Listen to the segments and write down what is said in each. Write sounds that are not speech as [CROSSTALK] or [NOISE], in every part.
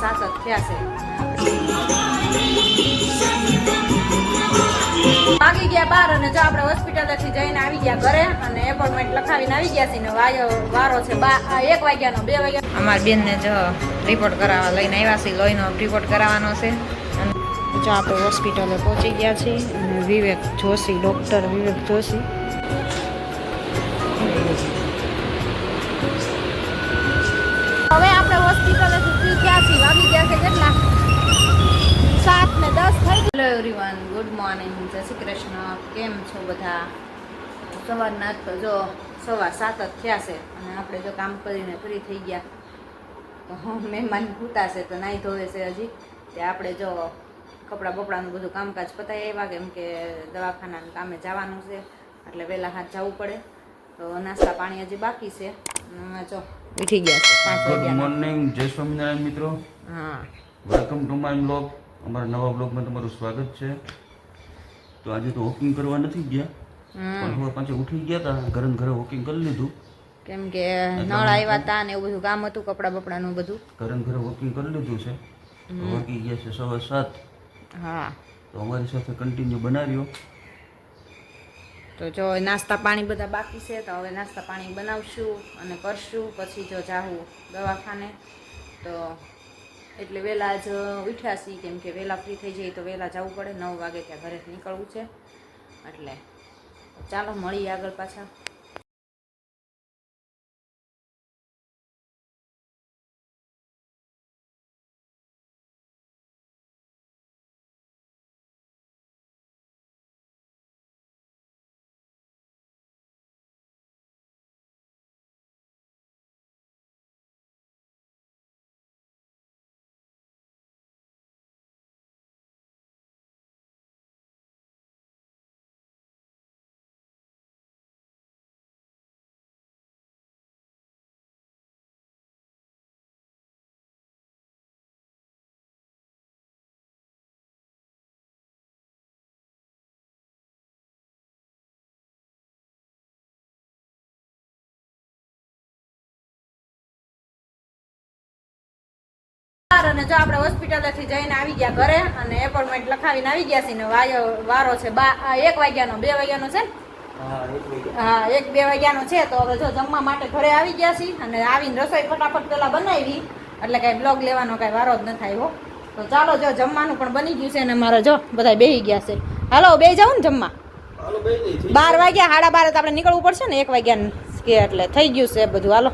સવા સાત થયા છે ભાગી ગયા બાર અને જો આપણે હોસ્પિટલેથી જઈને આવી ગયા ઘરે અને એપોઇન્ટમેન્ટ લખાવીને આવી ગયા છીએ વાયો વારો છે એક વાગ્યાનો, બે વાગ્યા અમારી બેનને જો રિપોર્ટ કરાવવા લઈને આવ્યા છીએ, લોહીનો રિપોર્ટ કરાવવાનો છે. જો આપણે હોસ્પિટલે પહોંચી ગયા છીએ વિવેક જોશી ડૉક્ટર વિવેક જોશી. દસ થઈ હેલો એવરીવન ગુડ મોર્નિંગ જય શ્રી કૃષ્ણ. કેમ છો બધા? સવારના તો જો સવાર સાત જ થયા છે અને આપણે જો કામ કરીને ફ્રી થઈ ગયા. તો મહેમાન પૂતાશે છે તો નાહી ધોવે છે હજી. તે આપણે જો કપડાં બપડાનું બધું કામકાજ પતાવી આવ્યા કેમ કે દવાખાનાનું કામે જવાનું છે. એટલે વહેલા હાથ જવું પડે. તો નાસ્તા પાણી હજી બાકી છે. જો ઉઠી ગયા છે ગુડ મોર્નિંગ જય સ્વામિનારાયણ મિત્રો. હા. વેલકમ ટુ માય બ્લોગ અમારા નવા બ્લોગમાં તમારું સ્વાગત છે. તો આજે તો વોકિંગ કરવા નથી ગયા પણ હવે પાછા ઉઠી ગયા હતા ઘરે ને ઘરે વોકિંગ કરી લીધું. કેમ કે નળ આવ્યા હતા ને એવું બધું કામ હતું કપડાં બપડાનું બધું. ઘરે ને ઘરે વોકિંગ કરી લીધું છે. વાગી ગયા છે સવા સાત. હા. તો અમારી સાથે કન્ટિન્યુ બનાવ્યો. તો જો નાસ્તા પાણી બધા બાકી છે તો હવે નાસ્તા પાણી બનાવશું અને કરશું પછી જો જાવું દવાખાને તો એટલે વહેલા જ ઉઠ્યા છીએ, કેમ કે વહેલા ફ્રી થઈ જઈએ તો વહેલા જવું પડે, નવ વાગે ત્યાં ઘરે નીકળવું છે. એટલે ચાલો, મળીએ આગળ પાછા. અને જો આપણે હોસ્પિટલેથી જઈને આવી ગયા ઘરે અને એપોઇન્ટમેન્ટ લખાવીને આવી ગયા છીએ ને વાયો વારો છે બા એક વાગ્યાનો બે વાગ્યાનો છે? હા એક બે વાગ્યાનો છે તો હવે જો જમવા માટે ઘરે આવી ગયા છીએ અને આવીને રસોઈ ફટાફટ પેલા બનાવી એટલે કાંઈ બ્લોગ લેવાનો કાંઈ વારો જ ન થાય હો તો ચાલો જો જમવાનું પણ બની ગયું છે અને મારે જો બધા બેસી ગયા છે. હાલો બે જાઉં ને જમવા. બાર વાગ્યા સાડા બાર આપણે નીકળવું પડશે ને એક વાગ્યા કે એટલે થઈ ગયું છે બધું. હાલો.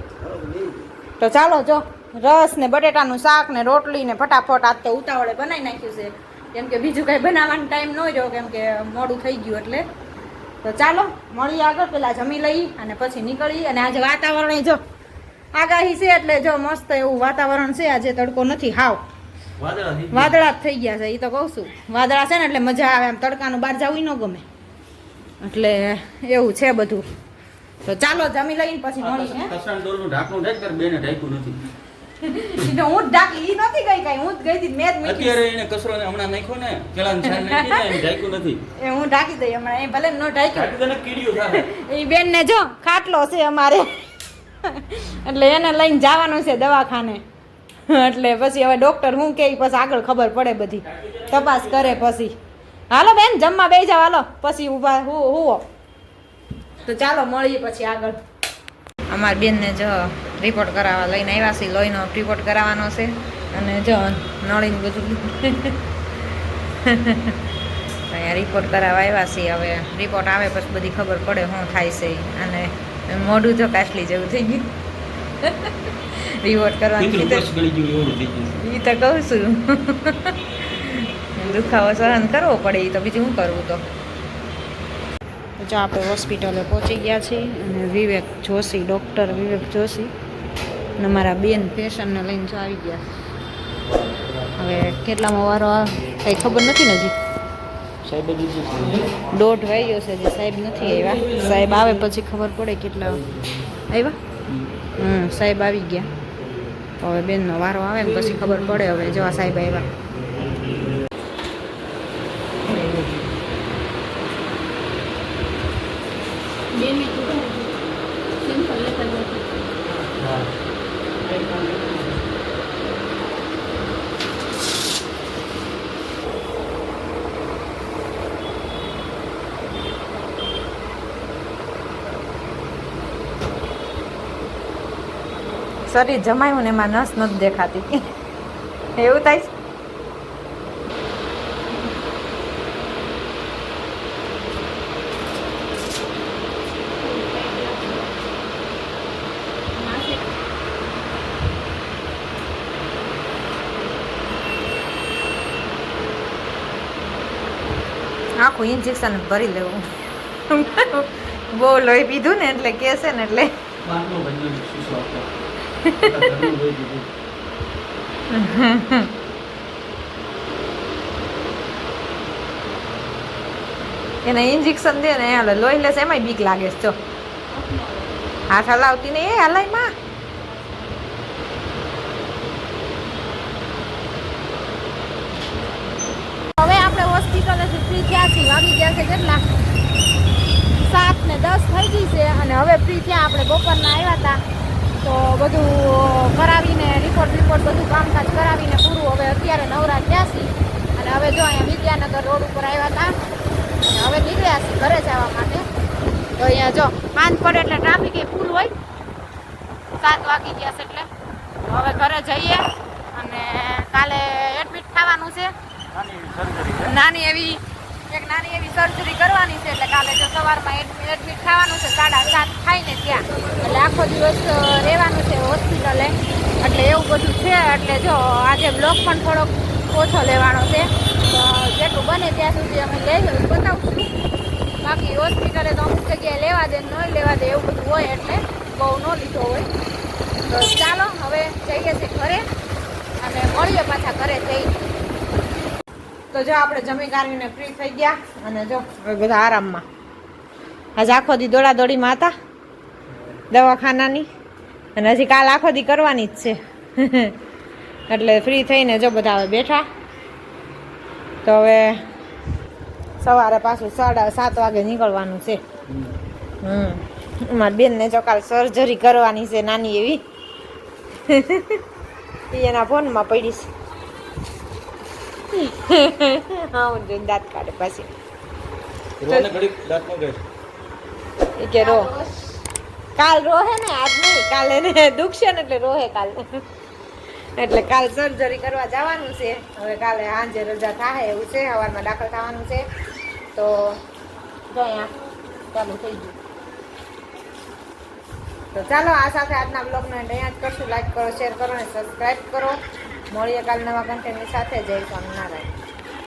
તો ચાલો જો. રસ ને બટેટાનું શાક ને રોટલી ને ફટાફટ આજ તો ઉતાવળે બનાવી નાખ્યું છે. કેમ કે બીજું કાંઈ બનાવવાનો ટાઈમ ન રહ્યો કેમ કે મોડું થઈ ગયું એટલે. તો ચાલો મળીએ આગળ પેલા જમી લઈ અને પછી નીકળી અને આજે વાતાવરણ જો આગાહી છે એટલે જો મસ્ત એવું વાતાવરણ છે આજે તડકો નથી. હાવ. વાદળા જ થઈ ગયા છે એ તો કહું છું. વાદળા છે ને એટલે મજા આવે આમ તડકાનું બહાર જવું ન ગમે. એટલે એવું છે બધું. તો ચાલો જમી લઈને પછી મળીએ તો હું ઢાંકી ઈ નથી ગઈ કઈ હું જ ગઈ હતી મેં જ મૂકી અત્યારે એને કસરો ને હમણાં નાખ્યો ને કેળાની છાલ નાખી ને ઢાંક્યું નથી. એ હું ઢાંકી દઈ હમણાં એ ભલે નો ઢાંક્યું. ઢાંકી તને કીડ્યું થાય એ બેન ને જો ખાટલો છે અમારે. એટલે એને લઈને જવાનું છે દવાખાને. એટલે પછી હવે ડોક્ટર હું કે પછી આગળ ખબર પડે બધી. તપાસ કરે પછી. હાલો બેન જમવા બે જાવ હાલો. પછી ઊભા હું હુવો. તો ચાલો મળીએ પછી આગળ. અમારી બેનને જો રિપોર્ટ કરાવવા લઈને આવ્યા છીએ. લોહીનો રિપોર્ટ કરાવવાનો છે. અને જો નળીને બધું [LAUGHS] અહીંયા રિપોર્ટ કરાવવા આવ્યા છીએ. હવે રિપોર્ટ આવે પછી બધી ખબર પડે શું થાય છે. અને મોઢું તો કાચલી જેવું થઈ ગયું. રિપોર્ટ કરવાનું એ તો કહું છું. [LAUGHS] દુખાવો સહન કરવો પડે એ તો બીજું શું કરવું તો જો આપણે હોસ્પિટલે પહોંચી ગયા છીએ અને વિવેક જોશી ડૉક્ટર વિવેક જોશી અને મારા બેન ફેશનને લઈને જો આવી ગયા. હવે કેટલામાં વારો આવે કંઈ ખબર નથી ને હજી? સાહેબ દોઢ વાગ્યો છે હજી સાહેબ નથી આવ્યા. સાહેબ આવે પછી ખબર પડે કેટલા આવ્યા? હમ સાહેબ આવી ગયા. તો હવે બેનનો વારો આવે ને પછી ખબર પડે હવે જેવા સાહેબ આવ્યા. શરીર જમાયું ને એમાં નસ નથી દેખાતી. એવું થાય છે? આખું ઇન્જેક્શન ભરી લેવું. બહુ લોહી પીધું ને એટલે કેસે ને એટલે. [LAUGHS] એને ઇન્જેક્શન દે ને એટલે લોહી લેશે, એમાંય બીક લાગે છે હાથ હલાવતી ને એ હલાયમાં હવે આપણે હોસ્પિટલેથી ફ્રી થયા વાગી ગયા છે કેટલા? સાત ને દસ થઈ ગઈ છે, અને હવે ફ્રી થયા, આપણે બપોરના આવ્યા હતા. તો બધું કરાવીને રિપોર્ટ રિપોર્ટ બધું કામકાજ કરાવીને પૂરું. હવે અત્યારે નવરા થયા છીએ અને હવે જો અહીંયા વિદ્યાનગર રોડ ઉપર આવ્યા હતા. અને હવે નીકળ્યા છીએ ઘરે જવા માટે. તો અહીંયા જો પાંચ પડે એટલે ટ્રાફિક એ ફૂલ હોય. સાત વાગી ગયા છે એટલે. હવે ઘરે જઈએ. અને કાલે એડમિટ થવાનું છે. નાની એવી એક નાની એવી સર્જરી કરવાની છે, એટલે કાલે જો સવારમાં એડમિટ થવાનું છે, સાડા સાત થાય ને ત્યાં. એટલે આખો દિવસ રહેવાનું છે હોસ્પિટલે એટલે એવું બધું છે, એટલે જો આજે બ્લોક પણ થોડોક ઓછો લેવાનો છે. તો જેટલું બને ત્યાં સુધી અમે લઈ બતાવશું બાકી હોસ્પિટલે તો અમુક જગ્યાએ લેવા દે, ન લેવા દે એવું બધું હોય, એટલે બહુ ન લીધો હોય. તો ચાલો, હવે જઈએ છીએ ઘરે અને મળીએ પાછા ઘરે જઈ તો જો આપણે જમી કાઢીને ફ્રી થઈ ગયા અને જો હવે બધા આરામમાં. આજે આખો દી દોડા દોડીમાં હતા દવાખાનાની અને હજી કાલ આખો દી કરવાની જ છે. [LAUGHS] એટલે ફ્રી થઈને જો બધા હવે બેઠા. તો હવે સવારે પાછું સાડા સાત વાગે નીકળવાનું છે. હમ. મારી બેનને જો કાલ સર્જરી કરવાની છે નાની એવી. [LAUGHS] એના ફોનમાં પડી છે. [LAUGHS] હા હું જોઈને દાંત કાઢે પછી. રોવાને ઘડીક દાંત ન ગઈ. એ કે રો. કાલ રોહે ને આજ નહીં. કાલ એને દુખશે ને એટલે રોહે કાલ. એટલે કાલ સર્જરી કરવા જવાનું છે. હવે કાલે સાંજે રજા થાય એવું છે સવારમાં દાખલ થવાનું છે. તો જો અહીંયા ચાલુ થઈ ગયું. તો ચાલો આ સાથે આજના બ્લોગને અહીંયા જ કરશું. લાઈક કરો શેર કરો અને સબસ્ક્રાઈબ કરો. મળીએ કાલ નવા કન્ટેન્ટની સાથે. જય સ્વામિનારાયણ.